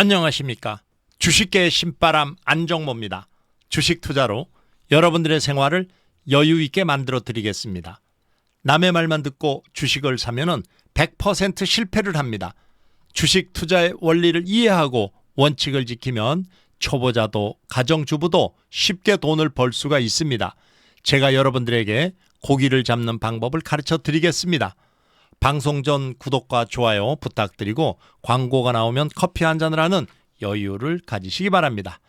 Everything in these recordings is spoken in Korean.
안녕하십니까. 주식계의 신바람 안정모입니다. 주식 투자로 여러분들의 생활을 여유 있게 만들어 드리겠습니다. 남의 말만 듣고 주식을 사면은 100% 실패를 합니다. 주식 투자의 원리를 이해하고 원칙을 지키면 초보자도 가정주부도 쉽게 돈을 벌 수가 있습니다. 제가 여러분들에게 고기를 잡는 방법을 가르쳐 드리겠습니다. 방송 전 구독과 좋아요 부탁드리고 광고가 나오면 커피 한 잔을 하는 여유를 가지시기 바랍니다.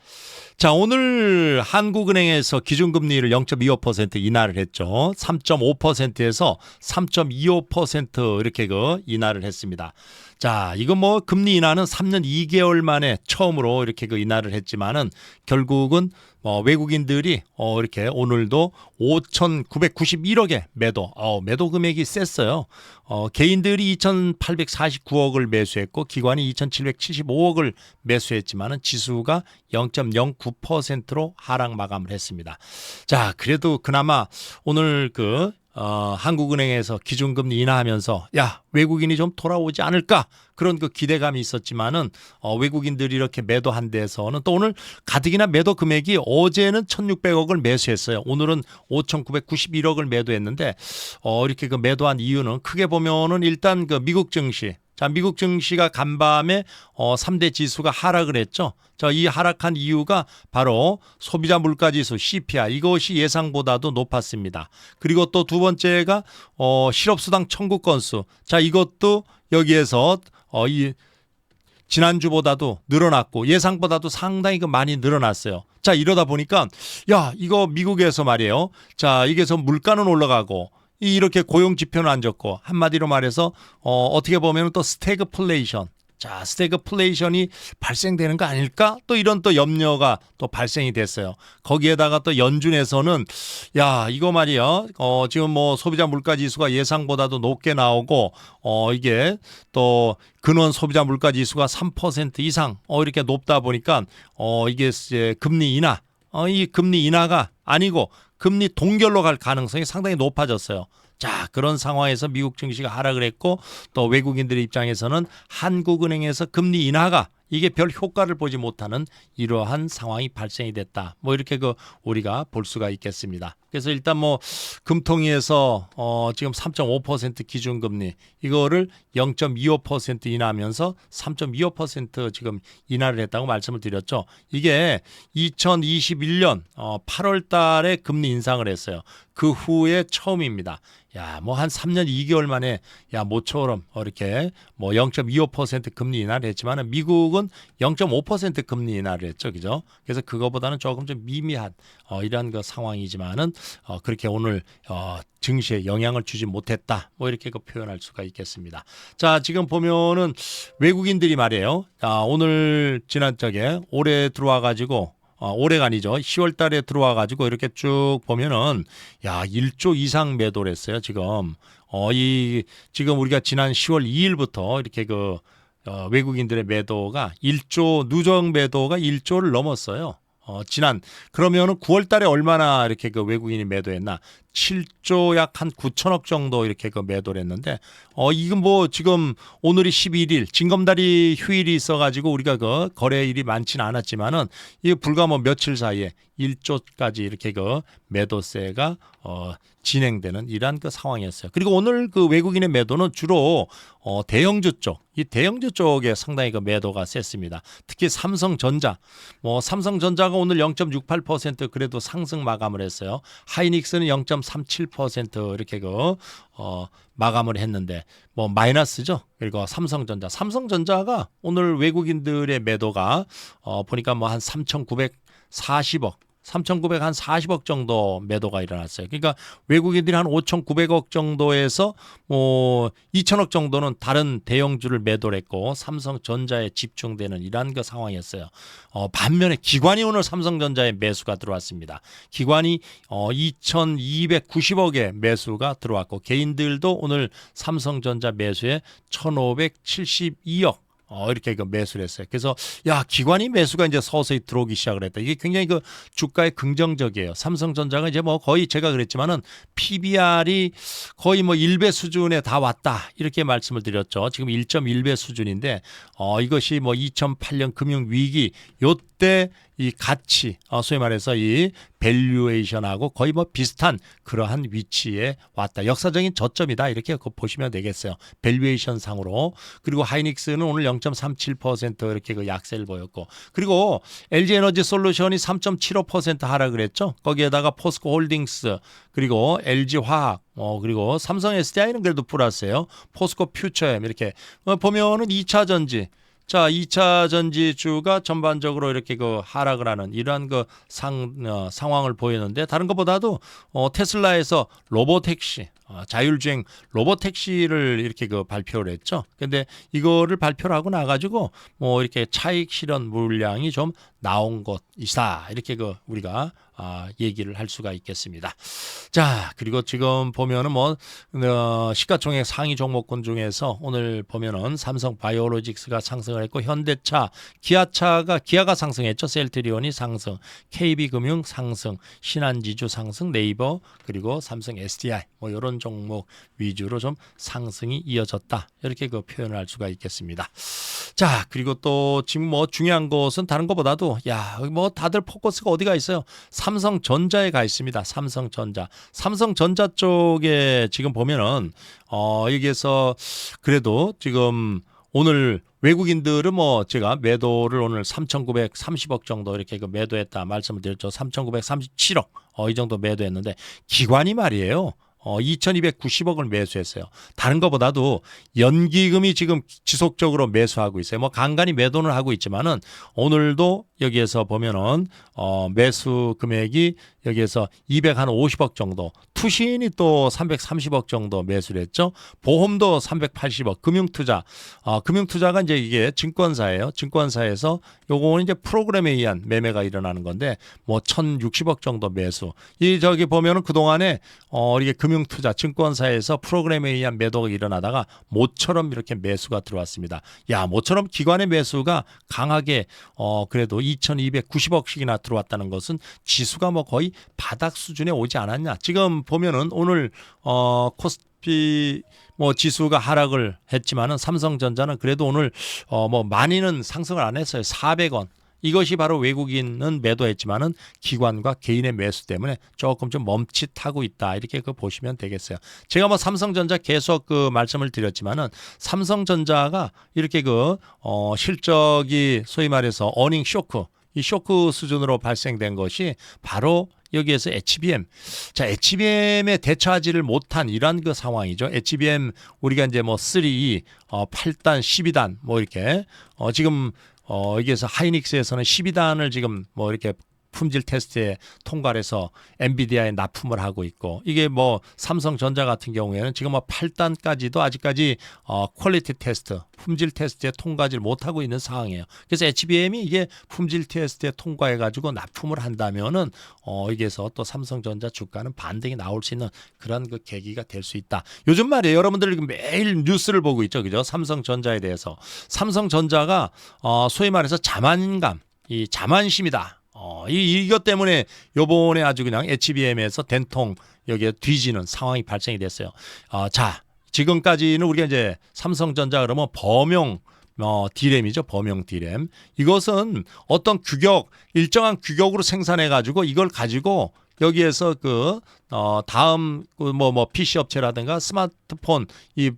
자, 오늘 한국은행에서 기준금리를 0.25% 인하를 했죠. 3.5%에서 3.25% 이렇게 그 인하를 했습니다. 자, 이거 뭐 금리 인하는 3년 2개월 만에 처음으로 이렇게 그 인하를 했지만은 결국은 어, 외국인들이 어, 이렇게 오늘도 5,991억의 매도, 어, 매도 금액이 셌어요. 어, 개인들이 2,849억을 매수했고 기관이 2,775억을 매수했지만은 지수가 0.09%로 하락 마감을 했습니다. 자, 그래도 그나마 오늘 그 어, 한국은행에서 기준금리 인하하면서 야 외국인이 좀 돌아오지 않을까 그런 그 기대감이 있었지만은 어, 외국인들이 이렇게 매도한 데서는 또 오늘 가뜩이나 매도 금액이 어제는 1,600억을 매수했어요. 오늘은 5,991억을 매도했는데 어, 이렇게 그 매도한 이유는 크게 보면은 일단 그 미국 증시 자, 미국 증시가 간밤에 어 3대 지수가 하락을 했죠. 자, 이 하락한 이유가 바로 소비자 물가 지수 CPI 이것이 예상보다도 높았습니다. 그리고 또 두 번째가 어 실업 수당 청구 건수. 자, 이것도 여기에서 어이 지난주보다도 늘어났고 예상보다도 상당히 그 많이 늘어났어요. 자, 이러다 보니까 야, 이거 미국에서 말이에요. 자, 이게서 물가는 올라가고 이 이렇게 고용 지표는 안 좋고 한마디로 말해서 어 어떻게 보면 또 스태그플레이션 자, 스태그플레이션이 발생되는 거 아닐까? 또 이런 또 염려가 또 발생이 됐어요. 거기에다가 또 연준에서는 야, 이거 말이야. 어, 지금 뭐 소비자 물가 지수가 예상보다도 높게 나오고 어, 이게 또 근원 소비자 물가 지수가 3% 이상 어, 이렇게 높다 보니까 어, 이게 이제 금리 인하 어, 이 금리 인하가 아니고 금리 동결로 갈 가능성이 상당히 높아졌어요. 자, 그런 상황에서 미국 증시가 하락을 했고 또 외국인들의 입장에서는 한국은행에서 금리 인하가 이게 별 효과를 보지 못하는 이러한 상황이 발생이 됐다. 뭐 이렇게 그 우리가 볼 수가 있겠습니다. 그래서 일단 뭐 금통위에서 어 지금 3.5% 기준금리 이거를 0.25% 인하하면서 3.25% 지금 인하를 했다고 말씀을 드렸죠. 이게 2021년 어 8월 달에 금리 인상을 했어요. 그 후에 처음입니다. 야, 뭐 한 3년 2개월 만에 야, 모처럼 이렇게 뭐 0.25% 금리 인하를 했지만은 미국은 0.5% 금리 인하를 했죠. 그죠? 그래서 그거보다는 조금 좀 미미한 어 이러한 그 상황이지만은 어 그렇게 오늘 어 증시에 영향을 주지 못했다. 뭐 이렇게 그 표현할 수가 있겠습니다. 자, 지금 보면은 외국인들이 말이에요. 아, 오늘 지난 적에 올해 들어와 가지고 어, 올해가 아니죠. 10월 달에 들어와 가지고 이렇게 쭉 보면은 야, 1조 이상 매도를 했어요, 지금. 어, 이 지금 우리가 지난 10월 2일부터 이렇게 그 어, 외국인들의 매도가 1조 누적 매도가 1조를 넘었어요. 어, 지난 그러면은 9월 달에 얼마나 이렇게 그 외국인이 매도했나? 7조 약 한 9천억 정도 이렇게 그 매도를 했는데 어 이건 뭐 지금 오늘이 11일 징검다리 휴일이 있어 가지고 우리가 그 거래일이 많지는 않았지만은 이 불과 뭐 며칠 사이에 1조까지 이렇게 그 매도세가 어 진행되는 이러한 그 상황이었어요. 그리고 오늘 그 외국인의 매도는 주로 어 대형주 쪽, 이 대형주 쪽에 상당히 그 매도가 셌습니다. 특히 삼성전자, 뭐 삼성전자가 오늘 0.68% 그래도 상승 마감을 했어요. 하이닉스는 0.37% 이렇게 그 어, 마감을 했는데 뭐 마이너스죠. 그리고 삼성전자, 삼성전자가 오늘 외국인들의 매도가 어, 보니까 뭐 한 3,940억 3,900한 40억 정도 매도가 일어났어요. 그러니까 외국인들이 한 5,900억 정도에서 뭐 2천억 정도는 다른 대형주를 매도를 했고 삼성전자에 집중되는 이러한 그 상황이었어요. 어, 반면에 기관이 오늘 삼성전자에 매수가 들어왔습니다. 기관이 어, 2,290억의 매수가 들어왔고 개인들도 오늘 삼성전자 매수에 1,572억 어, 이렇게 그 매수를 했어요. 그래서 야 기관이 매수가 이제 서서히 들어오기 시작을 했다. 이게 굉장히 그 주가에 긍정적이에요. 삼성전자가 이제 뭐 거의 제가 그랬지만은 PBR이 거의 뭐 1배 수준에 다 왔다 이렇게 말씀을 드렸죠. 지금 1.1배 수준인데 어 이것이 뭐 2008년 금융 위기 요때 이 가치 어 소위 말해서 이 밸류에이션하고 거의 뭐 비슷한 그러한 위치에 왔다. 역사적인 저점이다 이렇게 그 보시면 되겠어요. 밸류에이션 상으로 그리고 하이닉스는 오늘 0.37% 이렇게 그 약세를 보였고 그리고 LG 에너지 솔루션이 3.75% 하락을 했죠. 거기에다가 포스코 홀딩스 그리고 LG 화학 어 그리고 삼성 SDI는 그래도 플러스예요. 포스코 퓨처엠 이렇게 어, 보면은 2차 전지 자, 2차 전지주가 전반적으로 이렇게 그 하락을 하는 이러한 그 상, 어, 상황을 보이는데 다른 것보다도 어, 테슬라에서 로보택시, 어, 자율주행 로보택시를 이렇게 그 발표를 했죠. 근데 이거를 발표를 하고 나가지고 뭐 이렇게 차익 실현 물량이 좀 나온 것이다. 이렇게 그 우리가 아, 얘기를 할 수가 있겠습니다. 자, 그리고 지금 보면은 뭐 어, 시가총액 상위 종목군 중에서 오늘 보면은 삼성 바이오로직스가 상승을 했고 현대차, 기아차가 기아가 상승했죠. 셀트리온이 상승, KB금융 상승, 신한지주 상승, 네이버 그리고 삼성 SDI 뭐 이런 종목 위주로 좀 상승이 이어졌다. 이렇게 그 표현을 할 수가 있겠습니다. 자, 그리고 또 지금 뭐 중요한 것은 다른 것보다도 야, 뭐 다들 포커스가 어디가 있어요? 삼성전자에 가 있습니다. 삼성전자. 삼성전자 쪽에 지금 보면은 어 여기에서 그래도 지금 오늘 외국인들은 뭐 제가 매도를 오늘 3,930억 정도 이렇게 그 매도했다 말씀을 드렸죠. 3,937억 어, 이 정도 매도했는데 기관이 말이에요. 어, 2,290억을 매수했어요. 다른 것보다도 연기금이 지금 지속적으로 매수하고 있어요. 뭐 간간히 매도는 하고 있지만은 오늘도 여기에서 보면은 어, 매수 금액이 여기에서 250억 정도, 투신이 또 330억 정도 매수를 했죠. 보험도 380억, 금융투자, 어, 금융투자가 이제 이게 증권사예요. 증권사에서 요거는 이제 프로그램에 의한 매매가 일어나는 건데 뭐 1,060억 정도 매수. 이 저기 보면은 그 동안에 어, 이게 금융 투자 증권사에서 프로그램에 의한 매도가 일어나다가 모처럼 이렇게 매수가 들어왔습니다. 야, 모처럼 기관의 매수가 강하게 어, 그래도 2,290억씩이나 들어왔다는 것은 지수가 뭐 거의 바닥 수준에 오지 않았냐. 지금 보면은 오늘 어 코스피 뭐 지수가 하락을 했지만은 삼성전자는 그래도 오늘 어 뭐 많이는 상승을 안 했어요. 400원. 이것이 바로 외국인은 매도했지만은 기관과 개인의 매수 때문에 조금 좀 멈칫하고 있다 이렇게 그 보시면 되겠어요. 제가 뭐 삼성전자 계속 그 말씀을 드렸지만은 삼성전자가 이렇게 그 어 실적이 소위 말해서 어닝 쇼크 이 쇼크 수준으로 발생된 것이 바로 여기에서 HBM. 자, HBM에 대처하지를 못한 이러한 그 상황이죠. HBM 우리가 이제 뭐 3, 어, 8단, 12단 뭐 이렇게 어, 지금 어, 여기에서 하이닉스에서는 12단을 지금 뭐 이렇게 품질 테스트에 통과를 해서 엔비디아에 납품을 하고 있고 이게 뭐 삼성전자 같은 경우에는 지금 뭐 8단까지도 아직까지 어 퀄리티 테스트 품질 테스트에 통과를 못 하고 있는 상황이에요. 그래서 HBM이 이게 품질 테스트에 통과해 가지고 납품을 한다면은 어 여기에서 또 삼성전자 주가는 반등이 나올 수 있는 그런 그 계기가 될 수 있다. 요즘 말이에요. 여러분들 매일 뉴스를 보고 있죠. 그죠? 삼성전자에 대해서 삼성전자가 어 소위 말해서 자만감 이 자만심이다. 어, 이, 이것 때문에 요번에 아주 그냥 HBM에서 된통 여기에 뒤지는 상황이 발생이 됐어요. 어, 자, 지금까지는 우리가 이제 삼성전자 그러면 범용 어, 디램이죠. 범용 디램. 이것은 어떤 규격, 일정한 규격으로 생산해 가지고 이걸 가지고 여기에서 그, 어, 다음, 그 뭐, 뭐, PC 업체라든가 스마트폰, 이,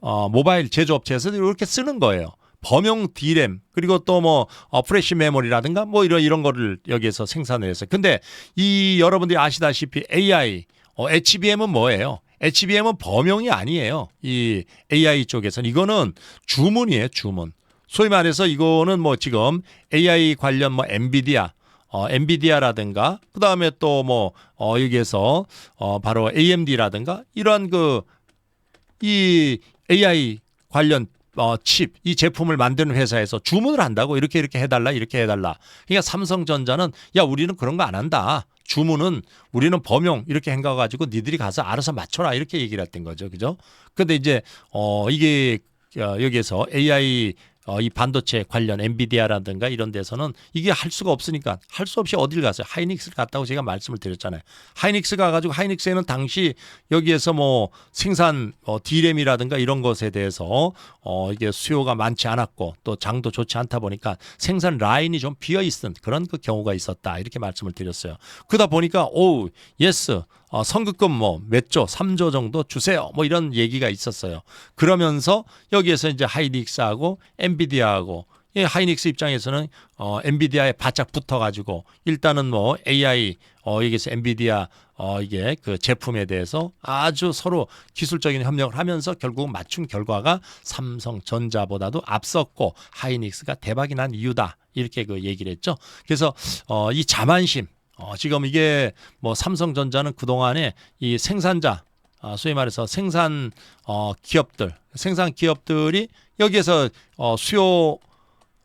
어, 모바일 제조업체에서 이렇게 쓰는 거예요. 범용 디램 그리고 또뭐 어, 프레시 메모리라든가 뭐 이런 이런 거를 여기에서 생산을 했어요. 근데 이 여러분들이 아시다시피 AI 어, HBM은 뭐예요? HBM은 범용이 아니에요. 이 AI 쪽에서는 이거는 주문이에요, 주문. 소위 말해서 이거는 뭐 지금 AI 관련 뭐 엔비디아 어, 엔비디아라든가 그 다음에 또뭐 어, 여기에서 어, 바로 AMD라든가 이런 그이 AI 관련 어, 칩, 이 제품을 만드는 회사에서 주문을 한다고 이렇게 이렇게 해달라, 이렇게 해달라. 그러니까 삼성전자는 야, 우리는 그런 거 안 한다. 주문은 우리는 범용 이렇게 행가가지고 니들이 가서 알아서 맞춰라 이렇게 얘기를 했던 거죠. 그죠? 근데 이제, 어, 이게 어, 여기에서 AI 어, 이 반도체 관련 엔비디아라든가 이런 데서는 이게 할 수가 없으니까 할 수 없이 어딜 갔어요. 하이닉스를 갔다고 제가 말씀을 드렸잖아요. 하이닉스 가가지고 하이닉스에는 당시 여기에서 뭐 생산 어, 디램이라든가 이런 것에 대해서 어, 이게 수요가 많지 않았고 또 장도 좋지 않다 보니까 생산 라인이 좀 비어 있은 그런 그 경우가 있었다 이렇게 말씀을 드렸어요. 그러다 보니까 오 예스 어, 선급금 뭐 몇 조, 3조 정도 주세요. 뭐 이런 얘기가 있었어요. 그러면서 여기에서 이제 하이닉스하고 엔비디아하고 이 하이닉스 입장에서는 어 엔비디아에 바짝 붙어 가지고 일단은 뭐 AI 어 여기서 엔비디아 어 이게 그 제품에 대해서 아주 서로 기술적인 협력을 하면서 결국 맞춘 결과가 삼성전자보다도 앞섰고 하이닉스가 대박이 난 이유다. 이렇게 그 얘기를 했죠. 그래서 어 이 자만심 어, 지금 이게 뭐 삼성전자는 그동안에 이 생산자, 아, 소위 말해서 생산 어, 기업들, 생산 기업들이 여기에서 어, 수요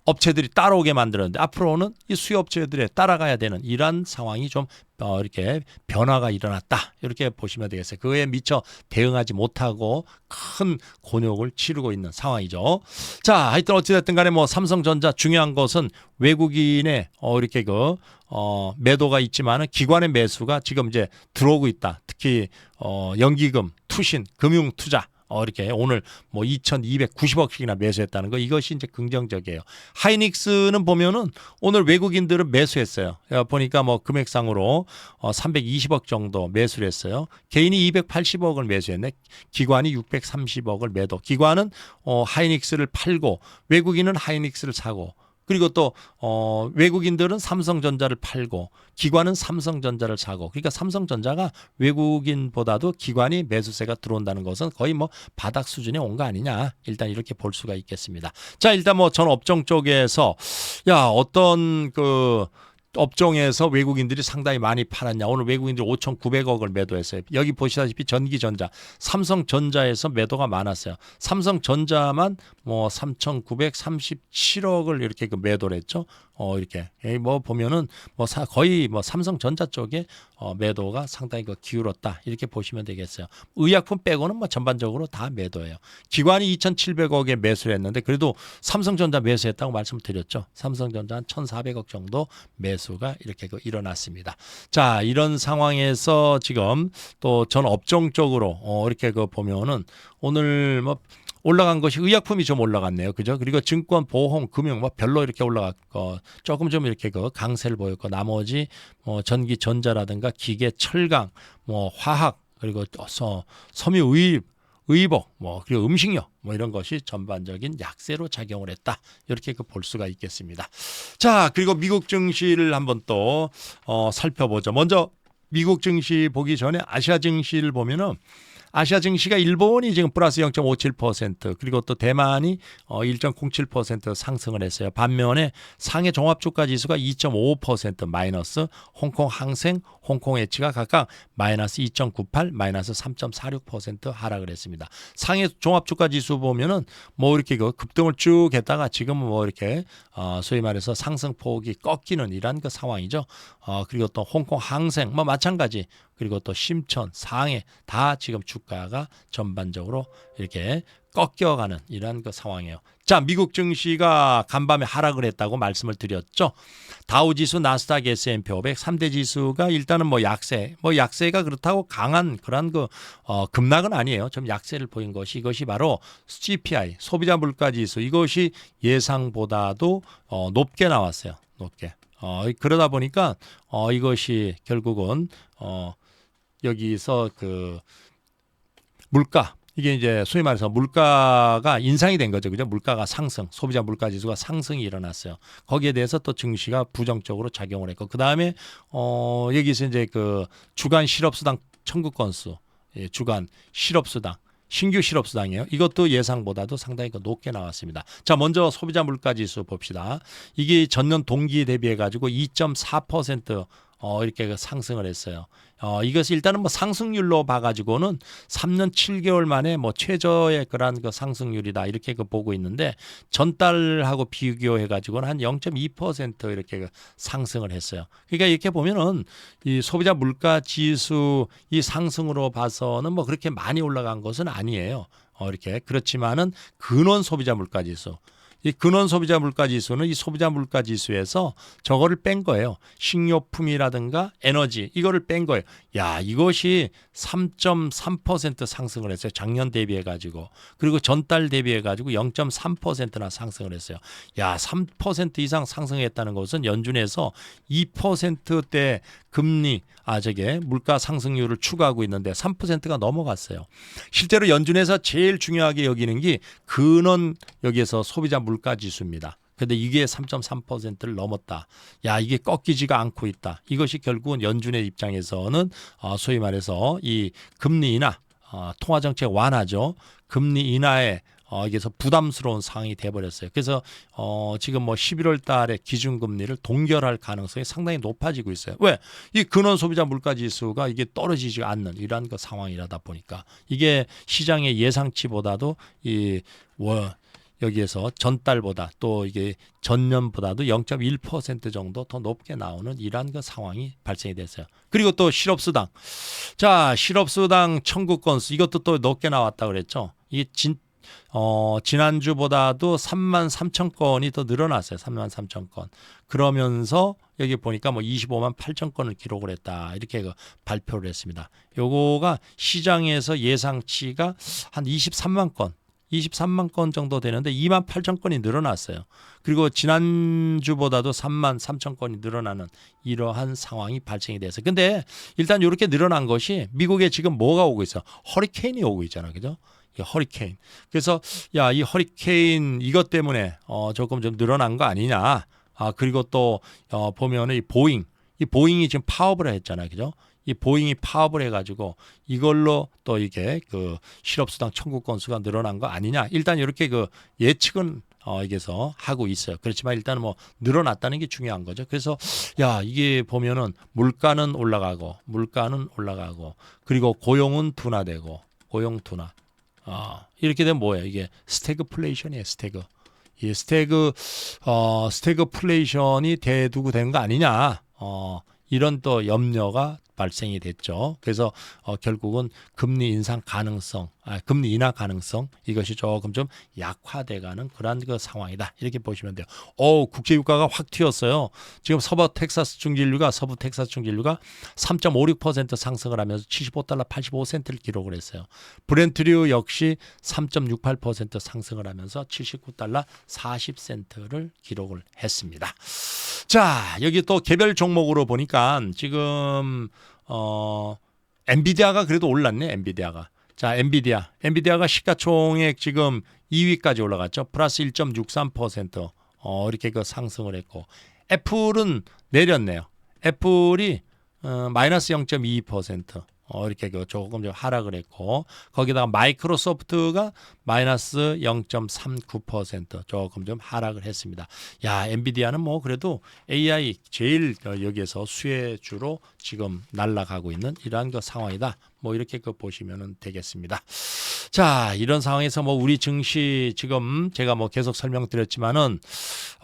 업체들이 따라오게 만들었는데 앞으로는 이 수요 업체들에 따라가야 되는 이러한 상황이 좀 어, 이렇게 변화가 일어났다 이렇게 보시면 되겠어요. 그에 미처 대응하지 못하고 큰 곤욕을 치르고 있는 상황이죠. 자, 하여튼 어찌됐든 간에 뭐 삼성전자 중요한 것은 외국인의 어, 이렇게 그 어, 매도가 있지만은 기관의 매수가 지금 이제 들어오고 있다. 특히 어, 연기금, 투신, 금융 투자 어, 이렇게 오늘 뭐 2,290억씩이나 매수했다는 거 이것이 이제 긍정적이에요. 하이닉스는 보면은 오늘 외국인들은 매수했어요. 어, 보니까 뭐 금액상으로 어, 320억 정도 매수를 했어요. 개인이 280억을 매수했네. 기관이 630억을 매도. 기관은 어, 하이닉스를 팔고 외국인은 하이닉스를 사고 그리고 또 어, 외국인들은 삼성전자를 팔고 기관은 삼성전자를 사고 그러니까 삼성전자가 외국인보다도 기관이 매수세가 들어온다는 것은 거의 뭐 바닥 수준에 온 거 아니냐 일단 이렇게 볼 수가 있겠습니다. 자 일단 뭐 전 업종 쪽에서 야 어떤 그 업종에서 외국인들이 상당히 많이 팔았냐. 오늘 외국인들이 5,900억을 매도했어요. 여기 보시다시피 전기전자, 삼성전자에서 매도가 많았어요. 삼성전자만 뭐 3,937억을 이렇게 그 매도를 했죠. 어 이렇게 에이, 뭐 보면은 뭐 사, 거의 뭐 삼성전자 쪽에 어, 매도가 상당히 그 기울었다 이렇게 보시면 되겠어요. 의약품 빼고는 뭐 전반적으로 다 매도예요. 기관이 2,700억에 매수를 했는데 그래도 삼성전자 매수했다고 말씀드렸죠. 삼성전자 한 1,400억 정도 매수가 이렇게 그 일어났습니다. 자 이런 상황에서 지금 또 전 업종 쪽으로 어, 이렇게 그 보면은 오늘 뭐 올라간 것이 의약품이 좀 올라갔네요. 그죠? 그리고 증권, 보험, 금융 뭐 별로 이렇게 올라갔고 조금 좀 이렇게 그 강세를 보였고 나머지 뭐 전기, 전자라든가 기계, 철강, 뭐 화학 그리고 서, 섬유 의입 의복, 뭐 그리고 음식료, 뭐 이런 것이 전반적인 약세로 작용을 했다. 이렇게 그 볼 수가 있겠습니다. 자, 그리고 미국 증시를 한번 또 어, 살펴보죠. 먼저 미국 증시 보기 전에 아시아 증시를 보면은 아시아 증시가 일본이 지금 플러스 0.57% 그리고 또 대만이 어 1.07% 상승을 했어요. 반면에 상해 종합주가 지수가 2.55% 마이너스, 홍콩 항생, 홍콩 에치가 각각 마이너스 2.98, 마이너스 3.46% 하락을 했습니다. 상해 종합주가 지수 보면은 뭐 이렇게 그 급등을 쭉 했다가 지금은 뭐 이렇게 어 소위 말해서 상승폭이 꺾이는 이러한 그 상황이죠. 어 그리고 또 홍콩 항생 뭐 마찬가지 그리고 또 심천, 상해 다 지금 주가가 전반적으로 이렇게 꺾여가는 이러한 그 상황이에요. 자, 미국 증시가 간밤에 하락을 했다고 말씀을 드렸죠. 다우 지수, 나스닥, S&P 500 3대 지수가 일단은 뭐 약세, 뭐 약세가 그렇다고 강한 그런 그 어, 급락은 아니에요. 좀 약세를 보인 것이 이것이 바로 CPI, 소비자 물가 지수 이것이 예상보다도 어, 높게 나왔어요. 높게. 어, 그러다 보니까 어, 이것이 결국은 어, 여기서 그 물가 이게 이제 소위 말해서 물가가 인상이 된 거죠. 그죠? 물가가 상승, 소비자 물가 지수가 상승이 일어났어요. 거기에 대해서 또 증시가 부정적으로 작용을 했고 그 다음에 어 여기서 이제 그 주간 실업 수당 청구 건수, 예, 주간 실업 수당 신규 실업 수당이에요. 이것도 예상보다도 상당히 그 높게 나왔습니다. 자, 먼저 소비자 물가 지수 봅시다. 이게 전년 동기 대비해 가지고 2.4% 어, 이렇게 그 상승을 했어요. 어, 이것이 일단은 뭐 상승률로 봐가지고는 3년 7개월 만에 뭐 최저의 그러한 그 상승률이다 이렇게 그 보고 있는데 전달하고 비교해가지고는 한 0.2% 이렇게 그 상승을 했어요. 그러니까 이렇게 보면은 이 소비자 물가 지수 이 상승으로 봐서는 뭐 그렇게 많이 올라간 것은 아니에요. 어, 이렇게 그렇지만은 근원 소비자 물가 지수 이 근원 소비자 물가 지수는 이 소비자 물가 지수에서 저거를 뺀 거예요. 식료품이라든가 에너지 이거를 뺀 거예요. 야, 이것이 3.3% 상승을 했어요. 작년 대비해 가지고. 그리고 전달 대비해 가지고 0.3%나 상승을 했어요. 야, 3% 이상 상승했다는 것은 연준에서 2%대 금리 아 저게 물가 상승률을 추구하고 있는데 3%가 넘어갔어요. 실제로 연준에서 제일 중요하게 여기는 게 근원 여기에서 소비자 물가 지수입니다. 근데 이게 3.3%를 넘었다. 야, 이게 꺾이지가 않고 있다. 이것이 결국은 연준의 입장에서는 어, 소위 말해서 이 금리 인하, 어, 통화 정책 완화죠. 금리 인하에 어, 여기서 부담스러운 상황이 돼버렸어요. 그래서 어, 지금 뭐 11월 달에 기준금리를 동결할 가능성이 상당히 높아지고 있어요. 왜? 이 근원 소비자 물가 지수가 이게 떨어지지 않는 이러한 그 상황이라다 보니까 이게 시장의 예상치보다도 이 월, 여기에서 전달보다 또 이게 전년보다도 0.1% 정도 더 높게 나오는 이러한 그 상황이 발생이 됐어요. 그리고 또 실업수당. 자, 실업수당 청구 건수 이것도 또 높게 나왔다 그랬죠. 이게 진 어, 지난주보다도 3만 3천 건이 더 늘어났어요. 3만 3천 건. 그러면서 여기 보니까 뭐 25만 8천 건을 기록을 했다. 이렇게 그 발표를 했습니다. 요거가 시장에서 예상치가 한 23만 건 23만 건 정도 되는데 2만 8천 건이 늘어났어요. 그리고 지난주보다도 3만 3천 건이 늘어나는 이러한 상황이 발생이 돼서 근데 일단 이렇게 늘어난 것이 미국에 지금 뭐가 오고 있어? 허리케인이 오고 있잖아. 그죠? 이 허리케인. 그래서 야, 이 허리케인 이것 때문에 어 조금 좀 늘어난 거 아니냐? 아, 그리고 또 어, 보면은 이 보잉. 이 보잉이 지금 파업을 했잖아요. 그죠? 이 보잉이 파업을 해가지고 이걸로 또 이게 그 실업수당 청구 건수가 늘어난 거 아니냐. 일단 이렇게 그 예측은 어, 여기서 하고 있어요. 그렇지만 일단은 뭐 늘어났다는 게 중요한 거죠. 그래서 야, 이게 보면은 물가는 올라가고 물가는 올라가고 그리고 고용은 둔화되고 고용 둔화. 아, 이렇게 되면 뭐예요? 이게 스태그플레이션이에요, 스태그. 이 스태그 어 스태그플레이션이 대두고 된거 아니냐? 어 이런 또 염려가 발생이 됐죠. 그래서 어, 결국은 금리 인상 가능성, 아, 금리 인하 가능성 이것이 조금 좀 약화돼가는 그러한 그 상황이다. 이렇게 보시면 돼요. 어, 국제 유가가 확 튀었어요. 지금 서부 텍사스 중진류가 서부 텍사스 중진류가 3.56% 상승을 하면서 75달러 85센트를 기록을 했어요. 브렌트류 역시 3.68% 상승을 하면서 79달러 40센트를 기록을 했습니다. 자, 여기 또 개별 종목으로 보니까 지금 어 엔비디아가 그래도 올랐네. 엔비디아가. 자, 엔비디아. 엔비디아가 시가총액 지금 2위까지 올라갔죠. 플러스 1.63% 어, 이렇게 그 상승을 했고 애플은 내렸네요. 애플이 어, 마이너스 0.22% 어, 이렇게 그 조금 좀 하락을 했고 거기다가 마이크로소프트가 마이너스 0.39% 조금 좀 하락을 했습니다. 야, 엔비디아는 뭐 그래도 AI 제일 어, 여기에서 수혜주로 지금 날아가고 있는 이러한 그 상황이다. 뭐 이렇게 그 보시면 되겠습니다. 자, 이런 상황에서 뭐 우리 증시 지금 제가 뭐 계속 설명드렸지만은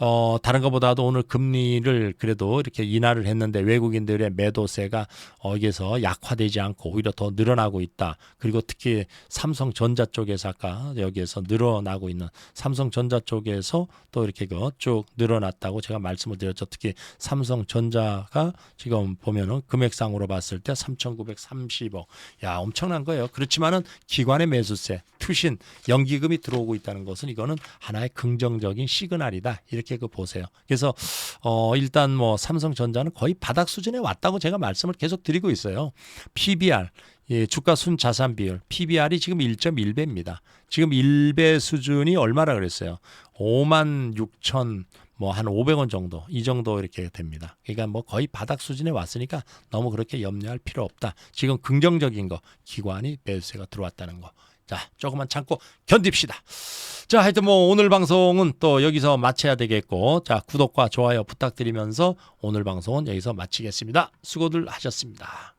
어 다른 것보다도 오늘 금리를 그래도 이렇게 인하를 했는데 외국인들의 매도세가 어 여기서 약화되지 않고 오히려 더 늘어나고 있다. 그리고 특히 삼성전자 쪽에서 아까 여기에서 늘어나고 있는 삼성전자 쪽에서 또 이렇게 그쭉 늘어났다고 제가 말씀을 드렸죠. 특히 삼성전자가 지금 보면은 금액상으로 봤을 때 3,930억. 야, 엄청난 거예요. 그렇지만은 기관의 매수 세, 투신, 연기금이 들어오고 있다는 것은 이거는 하나의 긍정적인 시그널이다. 이렇게 그 보세요. 그래서 어 일단 뭐 삼성전자는 거의 바닥 수준에 왔다고 제가 말씀을 계속 드리고 있어요. PBR 예, 주가 순 자산 비율 PBR이 지금 1.1배입니다. 지금 1배 수준이 얼마라 그랬어요? 5만 6천 뭐한 500원 정도 이 정도 이렇게 됩니다. 그러니까 뭐 거의 바닥 수준에 왔으니까 너무 그렇게 염려할 필요 없다. 지금 긍정적인 거 기관이 매수세가 들어왔다는 거. 자, 조금만 참고 견딥시다. 자, 하여튼 뭐 오늘 방송은 또 여기서 마쳐야 되겠고, 자, 구독과 좋아요 부탁드리면서 오늘 방송은 여기서 마치겠습니다. 수고들 하셨습니다.